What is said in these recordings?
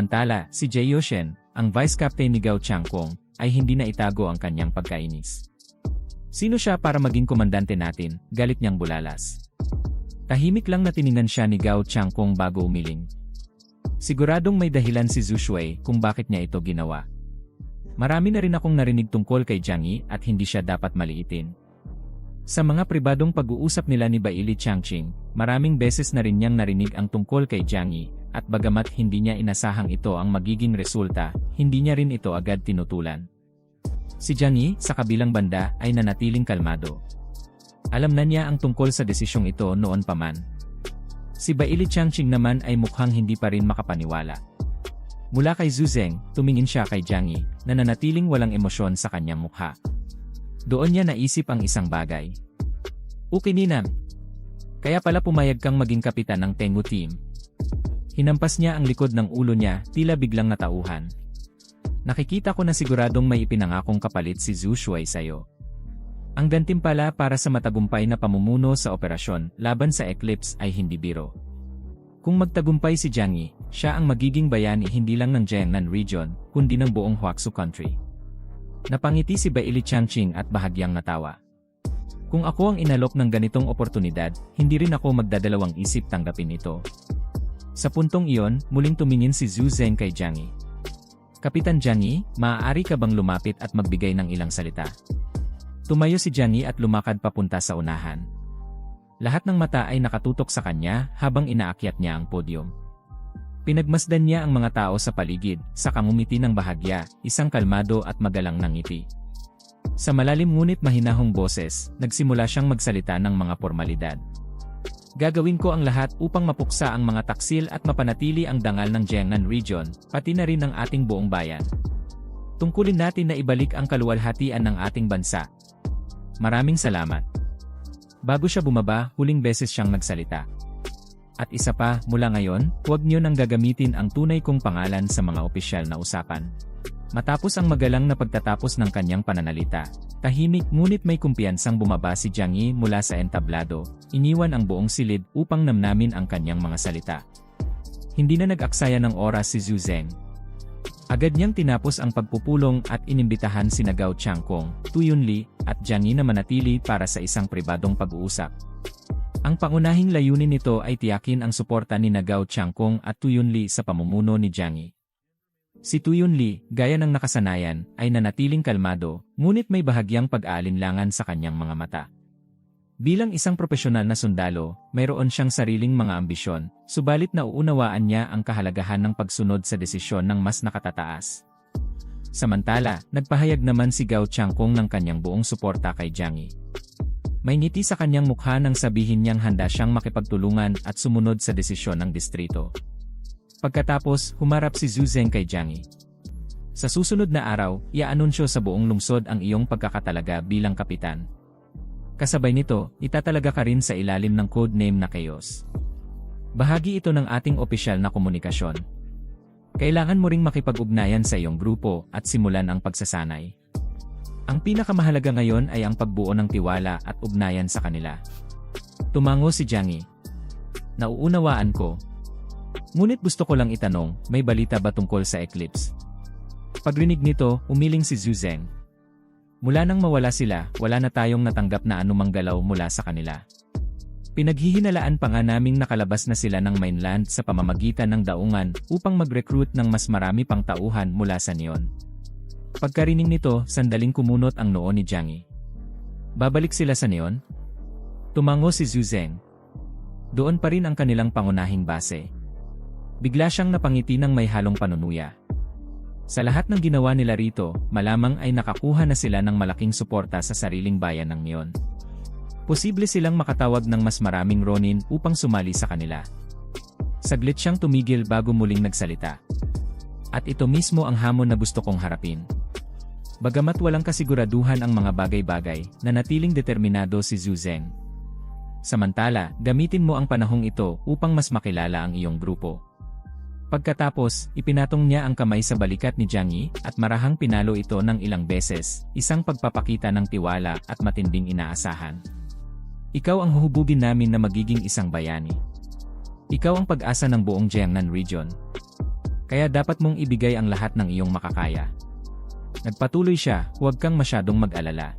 Samantala, si Jay Yoshen, ang vice captain ni Gao Changkong, ay hindi na itago ang kanyang pagkainis. Sino siya para maging komandante natin, galit niyang bulalas. Tahimik lang na tiningnan siya ni Gao Changkong bago umiling. Siguradong may dahilan si Zhu Shui kung bakit niya ito ginawa. Marami na rin akong narinig tungkol kay Jiang Yi at hindi siya dapat maliitin. Sa mga pribadong pag-uusap nila ni Baili Changqing, maraming beses na rin niyang narinig ang tungkol kay Jiang Yi, at bagamat hindi niya inasahang ito ang magiging resulta, hindi niya rin ito agad tinutulan. Si Yi, sa kabilang banda, ay nanatiling kalmado. Alam na niya ang tungkol sa desisyong ito noon pa man. Si Baili Changqing naman ay mukhang hindi pa rin makapaniwala. Mula kay Zhu Zeng, tumingin siya kay Jiang Yi, na nanatiling walang emosyon sa kanyang mukha. Doon niya naisip ang isang bagay. Ukininam. Kaya pala pumayag kang maging kapitan ng Tengu team. Hinampas niya ang likod ng ulo niya, tila biglang natauhan. Nakikita ko na siguradong may ipinangakong kapalit si Zhu Shuai sa'yo. Ang gantimpala para sa matagumpay na pamumuno sa operasyon laban sa Eclipse ay hindi biro. Kung magtagumpay si Jiang Yi, siya ang magiging bayani hindi lang ng Jiangnan region, kundi ng buong Huaxu country. Napangiti si Baili Changqing at bahagyang natawa. Kung ako ang inalok ng ganitong oportunidad, hindi rin ako magdadalawang isip tanggapin ito. Sa puntong iyon, muling tumingin si Zhu Zeng kay Jiang. Kapitan Jiang maaari ka bang lumapit at magbigay ng ilang salita? Tumayo si Jiang at lumakad papunta sa unahan. Lahat ng mata ay nakatutok sa kanya habang inaakyat niya ang podium. Pinagmasdan niya ang mga tao sa paligid, sa kangumiti ng bahagya, isang kalmado at magalang ng ngiti. Sa malalim ngunit mahinahong boses, nagsimula siyang magsalita ng mga formalidad. Gagawin ko ang lahat upang mapuksa ang mga taksil at mapanatili ang dangal ng Jiangnan region, pati na rin ng ating buong bayan. Tungkulin natin na ibalik ang kaluwalhatian ng ating bansa. Maraming salamat. Bago siya bumaba, huling beses siyang nagsalita. At isa pa, mula ngayon, huwag niyo nang gagamitin ang tunay kong pangalan sa mga opisyal na usapan. Matapos ang magalang na pagtatapos ng kanyang pananalita, tahimik ngunit may kumpiyansang bumaba si Jiang Yi mula sa entablado, iniwan ang buong silid upang namnamin ang kanyang mga salita. Hindi na nag-aksaya ng oras si Zhu Zeng. Agad niyang tinapos ang pagpupulong at inimbitahan si Gao Changkong, Tu Yunli, at Jiang Yi na manatili para sa isang pribadong pag-uusap. Ang pangunahing layunin nito ay tiyakin ang suporta ni Gao Changkong at Tu Yunli sa pamumuno ni Jiang Yi. Si Tu Yunli, gaya ng nakasanayan, ay nanatiling kalmado, ngunit may bahagyang pag-aalinlangan sa kanyang mga mata. Bilang isang profesional na sundalo, mayroon siyang sariling mga ambisyon, subalit nauunawaan niya ang kahalagahan ng pagsunod sa desisyon ng mas nakatataas. Samantala, nagpahayag naman si Gao Changkong ng kanyang buong suporta kay Jiang Yi. May ngiti sa kanyang mukha nang sabihin niyang handa siyang makipagtulungan at sumunod sa desisyon ng distrito. Pagkatapos, humarap si Zhu Zeng kay Jiang. Sa susunod na araw, iaanunsyo sa buong lungsod ang iyong pagkakatalaga bilang kapitan. Kasabay nito, itatalaga ka rin sa ilalim ng code name na Chaos. Bahagi ito ng ating opisyal na komunikasyon. Kailangan mo ring makipag-ugnayan sa iyong grupo at simulan ang pagsasanay. Ang pinakamahalaga ngayon ay ang pagbuo ng tiwala at ugnayan sa kanila. Tumango si Jiang. Nauunawaan ko. Ngunit gusto ko lang itanong, may balita ba tungkol sa eclipse? Pagrinig nito, umiling si Zhu Zeng. Mula nang mawala sila, wala na tayong natanggap na anumang galaw mula sa kanila. Pinaghihinalaan pa nga naming nakalabas na sila ng mainland sa pamamagitan ng daungan upang mag-recruit ng mas marami pang tauhan mula sa Neon. Pagkarining nito, sandaling kumunot ang noo ni Jiang Yi. Babalik sila sa Neon? Tumango si Zhu Zeng. Doon pa rin ang kanilang pangunahing base. Bigla siyang napangiti ng may halong panunuya. Sa lahat ng ginawa nila rito, malamang ay nakakuha na sila ng malaking suporta sa sariling bayan ng Neon. Posible silang makatawag ng mas maraming Ronin upang sumali sa kanila. Saglit siyang tumigil bago muling nagsalita. At ito mismo ang hamon na gusto kong harapin. Bagamat walang kasiguraduhan ang mga bagay-bagay, nanatiling determinado si Zhu Zeng. Samantala, gamitin mo ang panahong ito upang mas makilala ang iyong grupo. Pagkatapos, ipinatong niya ang kamay sa balikat ni Jiang Yi at marahang pinalo ito ng ilang beses, isang pagpapakita ng tiwala at matinding inaasahan. Ikaw ang huhubugin namin na magiging isang bayani. Ikaw ang pag-asa ng buong Jiangnan region. Kaya dapat mong ibigay ang lahat ng iyong makakaya. Nagpatuloy siya, huwag kang masyadong mag-alala.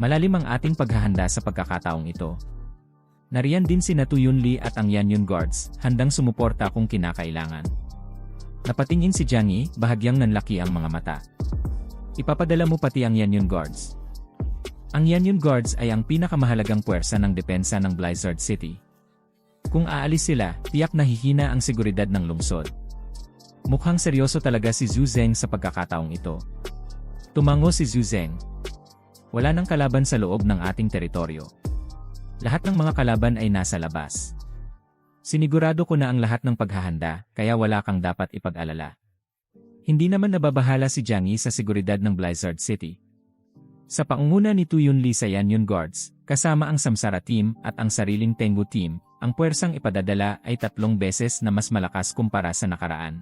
Malalim ang ating paghahanda sa pagkakataong ito. Nariyan din si Natuyun Lee at ang Yanyun Guards, handang sumuporta kung kinakailangan. Napatingin si Jiang Yi, bahagyang nanlaki ang mga mata. Ipapadala mo pati ang Yanyun Guards. Ang Yanyun Guards ay ang pinakamahalagang puwersa ng depensa ng Blizzard City. Kung aalis sila, tiyak na hihina ang seguridad ng lungsod. Mukhang seryoso talaga si Zhu Zeng sa pagkakataong ito. Tumango si Zhu Zeng. Wala nang kalaban sa loob ng ating teritoryo. Lahat ng mga kalaban ay nasa labas. Sinigurado ko na ang lahat ng paghahanda, kaya wala kang dapat ipag-alala. Hindi naman nababahala si Jiang sa seguridad ng Blizzard City. Sa pangunguna ni Tuyun Lee sa Yanyun Guards, kasama ang Samsara Team at ang sariling Tengu Team, ang puwersang ipadadala ay tatlong beses na mas malakas kumpara sa nakaraan.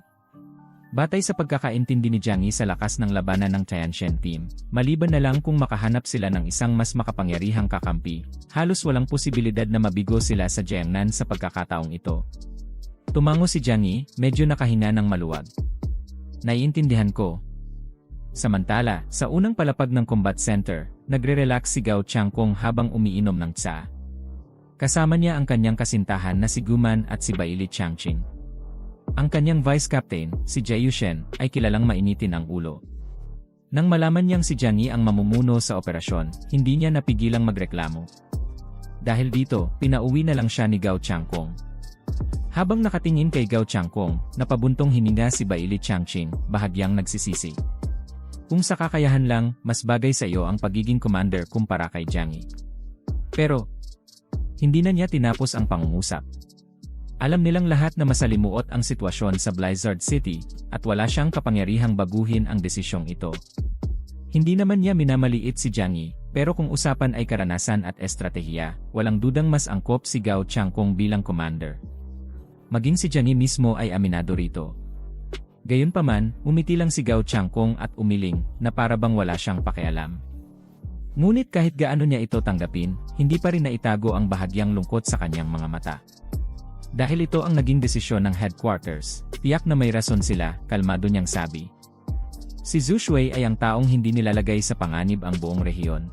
Batay sa pagkakaintindi ni Jiang Yi sa lakas ng labanan ng Tianshan team, maliban na lang kung makahanap sila ng isang mas makapangyarihang kakampi, halos walang posibilidad na mabigo sila sa Jiangnan sa pagkakataong ito. Tumango si Jiang Yi, medyo nakahinga ng maluwag. Naiintindihan ko. Samantala, sa unang palapag ng combat center, nagre-relax si Gao Changkong habang umiinom ng tsa. Kasama niya ang kanyang kasintahan na si Guman at si Baili Changqing. Ang kanyang vice captain, si Jie Yushen, ay kilalang mainitin ang ulo. Nang malaman niyang si Jiang Yi ang mamumuno sa operasyon, hindi niya napigilang magreklamo. Dahil dito, pinauwi na lang siya ni Gao Changkong. Habang nakatingin kay Gao Changkong, napabuntong hininga si Baili Changqing, bahagyang nagsisisi. Kung sa kakayahan lang, mas bagay sa iyo ang pagiging commander kumpara kay Jiang Yi. Pero, hindi na niya tinapos ang pangungusap. Alam nilang lahat na masalimuot ang sitwasyon sa Blizzard City, at wala siyang kapangyarihang baguhin ang desisyong ito. Hindi naman niya minamaliit si Jiang pero kung usapan ay karanasan at estratehiya, walang dudang mas angkop si Gao Changkong bilang commander. Maging si Jiang mismo ay aminado rito. Gayunpaman, umiti lang si Gao Changkong at umiling, na para bang wala siyang pakialam. Ngunit kahit gaano niya ito tanggapin, hindi pa rin naitago ang bahagyang lungkot sa kanyang mga mata. Dahil ito ang naging desisyon ng headquarters, tiyak na may rason sila, kalmado niyang sabi. Si Zhu Shui ay ang taong hindi nilalagay sa panganib ang buong rehiyon.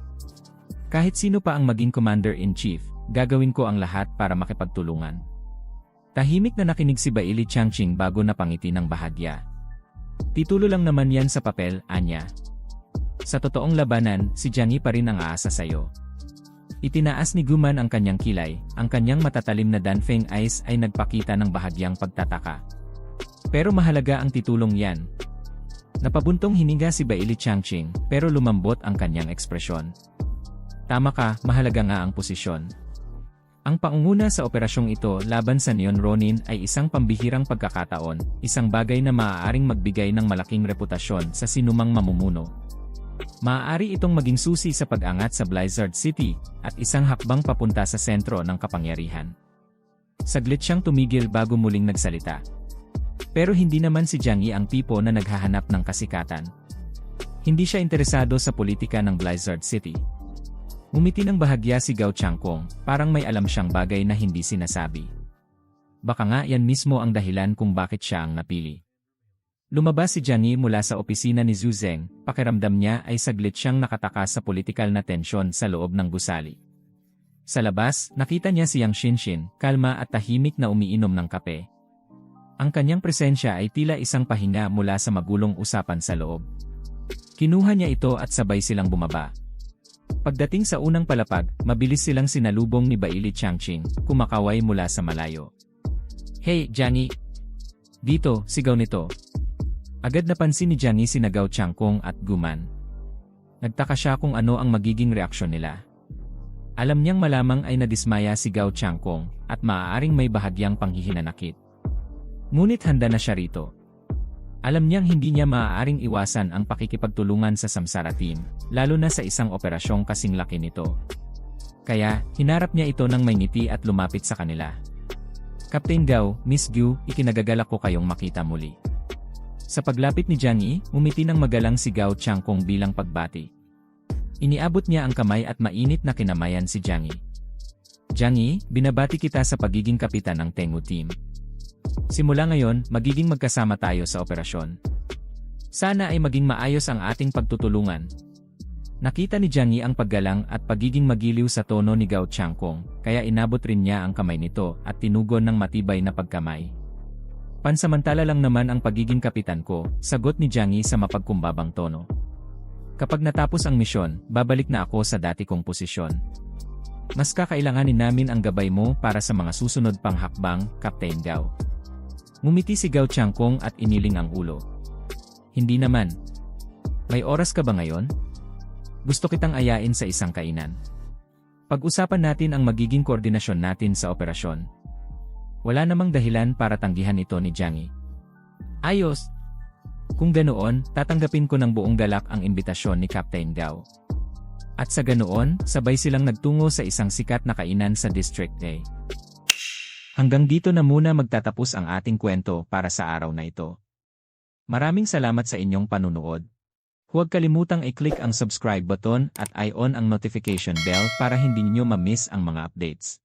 Kahit sino pa ang maging commander-in-chief, gagawin ko ang lahat para makipagtulungan. Tahimik na nakinig si Baili Changqing bago napangiti ng bahagya. Titulo lang naman yan sa papel, Anya. Sa totoong labanan, si Jiang pa rin ang aasa sa'yo. Itinaas ni Guman ang kanyang kilay, ang kanyang matatalim na Danfeng eyes ay nagpakita ng bahagyang pagtataka. Pero mahalaga ang titulong yan. Napabuntong hininga si Baili Changqing, pero lumambot ang kanyang ekspresyon. Tama ka, mahalaga nga ang posisyon. Ang pangunguna sa operasyong ito laban sa Neon Ronin ay isang pambihirang pagkakataon, isang bagay na maaaring magbigay ng malaking reputasyon sa sinumang mamumuno. Maaari itong maging susi sa pag-angat sa Blizzard City, at isang hakbang papunta sa sentro ng kapangyarihan. Saglit siyang tumigil bago muling nagsalita. Pero hindi naman si Jiang Yi ang tipo na naghahanap ng kasikatan. Hindi siya interesado sa politika ng Blizzard City. Umiti ng bahagya si Gao Changkong, parang may alam siyang bagay na hindi sinasabi. Baka nga yan mismo ang dahilan kung bakit siya ang napili. Lumabas si Yi mula sa opisina ni Zhu Zeng, pakiramdam niya ay saglit siyang nakatakas sa politikal na tensyon sa loob ng gusali. Sa labas, nakita niya si Yang Shinshin, kalma at tahimik na umiinom ng kape. Ang kanyang presensya ay tila isang pahinga mula sa magulong usapan sa loob. Kinuha niya ito at sabay silang bumaba. Pagdating sa unang palapag, mabilis silang sinalubong ni Baili Changqing, kumakaway mula sa malayo. Hey, Yi! Dito, sigaw nito, Agad napansin ni Jiang si Nagaw Changkong at Guman. Nagtaka siya kung ano ang magiging reaksyon nila. Alam niyang malamang ay nadismaya si Gao Changkong at maaaring may bahagyang panghihinanakit. Ngunit handa na siya rito. Alam niyang hindi niya maaaring iwasan ang pakikipagtulungan sa Samsara team, lalo na sa isang operasyong kasing laki nito. Kaya, hinarap niya ito ng may ngiti at lumapit sa kanila. Captain Gao, Miss Gu, ikinagagalak ko kayong makita muli. Sa paglapit ni Jiang Yi, umiti ng magalang si Gao Changkong bilang pagbati. Iniabot niya ang kamay at mainit na kinamayan si Jiang Yi. Jiang Yi, binabati kita sa pagiging kapitan ng Tengu Team. Simula ngayon, magiging magkasama tayo sa operasyon. Sana ay maging maayos ang ating pagtutulungan. Nakita ni Jiang Yi ang paggalang at pagiging magiliw sa tono ni Gao Changkong, kaya inabot rin niya ang kamay nito at tinugon ng matibay na pagkamay. Pansamantala lang naman ang pagiging kapitan ko, sagot ni Jiang sa mapagkumbabang tono. Kapag natapos ang misyon, babalik na ako sa dati kong posisyon. Mas kakailanganin namin ang gabay mo para sa mga susunod pang hakbang, Captain Gao. Ngumiti si Gao Changkong at iniling ang ulo. Hindi naman. May oras ka ba ngayon? Gusto kitang ayain sa isang kainan. Pag-usapan natin ang magiging koordinasyon natin sa operasyon. Wala namang dahilan para tanggihan ito ni Jiang Yi. Ayos! Kung ganoon, tatanggapin ko ng buong galak ang imbitasyon ni Captain Gao. At sa ganoon, sabay silang nagtungo sa isang sikat na kainan sa District A. Hanggang dito na muna magtatapos ang ating kwento para sa araw na ito. Maraming salamat sa inyong panunood. Huwag kalimutang i-click ang subscribe button at i-on ang notification bell para hindi niyo ma-miss ang mga updates.